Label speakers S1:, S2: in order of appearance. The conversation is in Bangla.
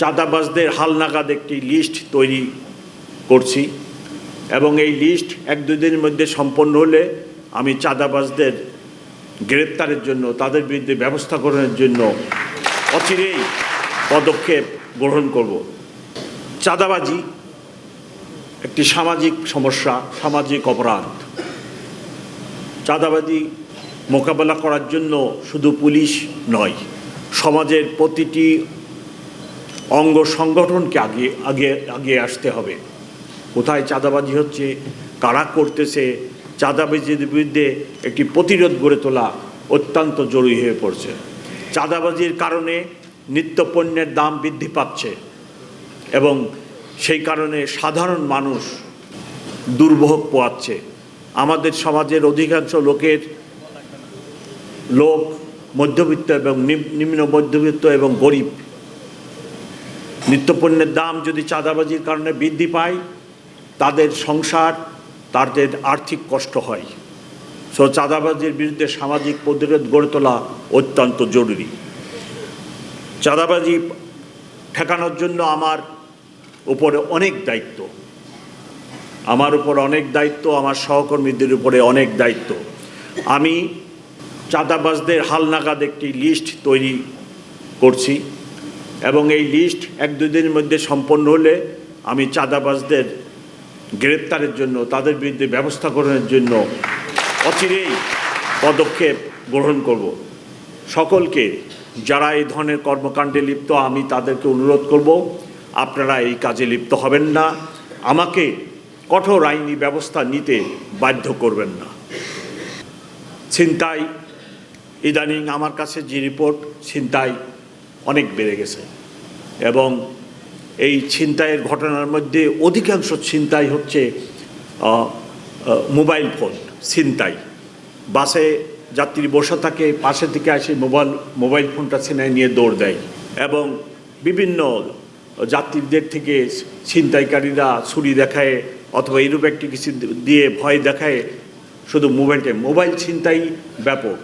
S1: চাঁদাবাজদের হালনাগাদ একটি লিস্ট তৈরি করছি এবং এই লিস্ট এক দুই দিনের মধ্যে সম্পন্ন হলে আমি চাঁদাবাজদের গ্রেপ্তারের জন্য, তাদের বিরুদ্ধে ব্যবস্থা গ্রহণের জন্য অচিরেই পদক্ষেপ গ্রহণ করব। চাঁদাবাজি একটি সামাজিক সমস্যা, সামাজিক অপরাধ। চাঁদাবাজি মোকাবেলা করার জন্য শুধু পুলিশ নয়, সমাজের প্রতিটি অঙ্গ সংগঠনকে আগে আগে আগে আসতে হবে। কোথায় চাঁদাবাজি হচ্ছে, কারা করতেছে, চাঁদাবাজির বিরুদ্ধে একটি প্রতিরোধ গড়ে তোলা অত্যন্ত জরুরি হয়ে পড়ছে। চাঁদাবাজির কারণে নিত্যপণ্যের দাম বৃদ্ধি পাচ্ছে এবং সেই কারণে সাধারণ মানুষ দুর্ভোগ পোয়াচ্ছে। আমাদের সমাজের অধিকাংশ লোকের লোক মধ্যবিত্ত এবং নিম- নিম্ন মধ্যবিত্ত এবং গরিব। নিত্যপণ্যের দাম যদি চাঁদাবাজির কারণে বৃদ্ধি পায়, তাদের সংসার, তাদের আর্থিক কষ্ট হয়। সো চাঁদাবাজির বিরুদ্ধে সামাজিক প্রতিরোধ গড়ে তোলা অত্যন্ত জরুরি। চাঁদাবাজি ঠেকানোর জন্য আমার উপরে অনেক দায়িত্ব। আমার উপর অনেক দায়িত্ব, আমার সহকর্মীদের উপরে অনেক দায়িত্ব। আমি চাঁদাবাজদের হালনাগাদ একটি লিস্ট তৈরি করছি। এবং এই লিস্ট এক দুই দিনের মধ্যে সম্পন্ন হলে আমি চাঁদাবাজদের গ্রেপ্তারের জন্য, তাদের বিরুদ্ধে ব্যবস্থা গ্রহণের জন্য অচিরেই পদক্ষেপ গ্রহণ করব। সকলকে যারা এই ধরনের কর্মকাণ্ডে লিপ্ত, আমি তাদেরকে অনুরোধ করব, আপনারা এই কাজে লিপ্ত হবেন না। আমাকে কঠোর আইনি ব্যবস্থা নিতে বাধ্য করবেন না। ছিনতাই, ইদানিং আমার কাছে যে রিপোর্ট ছিনতাই অনেক বেড়ে গেছে। এবং এই ছিনতাইয়ের ঘটনার মধ্যে অধিকাংশ ছিনতাই হচ্ছে মোবাইল ফোন, ছিনতাই। বাসে যাত্রী বসে থাকে পাশে থেকে আসে, মোবাইল মোবাইল ফোনটা ছিনাই নিয়ে দৌড় দেয়। এবং বিভিন্ন যাত্রীদের থেকে ছিনতাইকারীরা ছুরি দেখায় অথবা এরূপ একটি কিছু দিয়ে ভয় দেখায়। শুধু মোবাইলটা মোবাইল ছিনতাই ব্যাপক।